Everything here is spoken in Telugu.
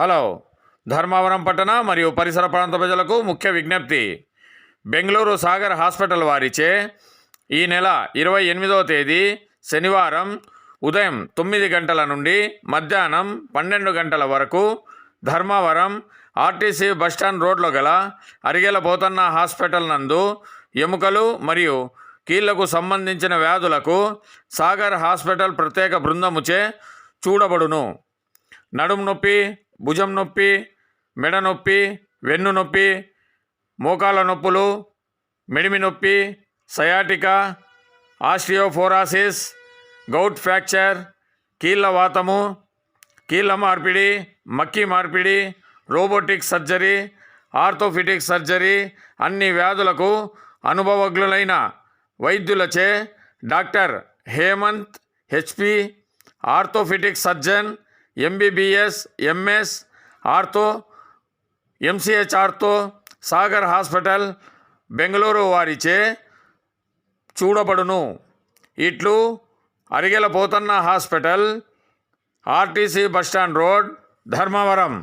హలో. ధర్మవరం పట్టణ మరియు పరిసర ప్రాంత ప్రజలకు ముఖ్య విజ్ఞప్తి. బెంగళూరు సాగర్ హాస్పిటల్ వారిచే ఈ నెల ఇరవై ఎనిమిదవ తేదీ శనివారం ఉదయం తొమ్మిది గంటల నుండి మధ్యాహ్నం పన్నెండు గంటల వరకు ధర్మవరం ఆర్టీసీ బస్టాండ్ రోడ్లో గల అరిగెల పోతన్న హాస్పిటల్ నందు ఎముకలు మరియు కీళ్ళకు సంబంధించిన వ్యాధులకు సాగర్ హాస్పిటల్ ప్రత్యేక బృందముచే చూడబడును. నడుము నొప్పి భుజం నొప్పి మెడ నొప్పి వెన్ను నొప్పి మోకాల నొప్పులు మెడిమి నొప్పి సయాటికా ఆస్టియోఫోరాసిస్ గౌట్ ఫ్రాక్చర్ కీళ్ళ వాతము కీళ్ళ మార్పిడి మక్కి మార్పిడి రోబోటిక్ సర్జరీ ఆర్థోఫిటిక్ సర్జరీ అన్ని వ్యాధులకు అనుభవజ్ఞులైన వైద్యులచే doctor Hemanth HP orthopaedic surgeon MBBS MS ortho MCH ortho Sagar hospital Bengaluru వారిచే చూడబడును. ఇట్లు Arigela Pothanna hospital RTC bus stand road Dharmavaram.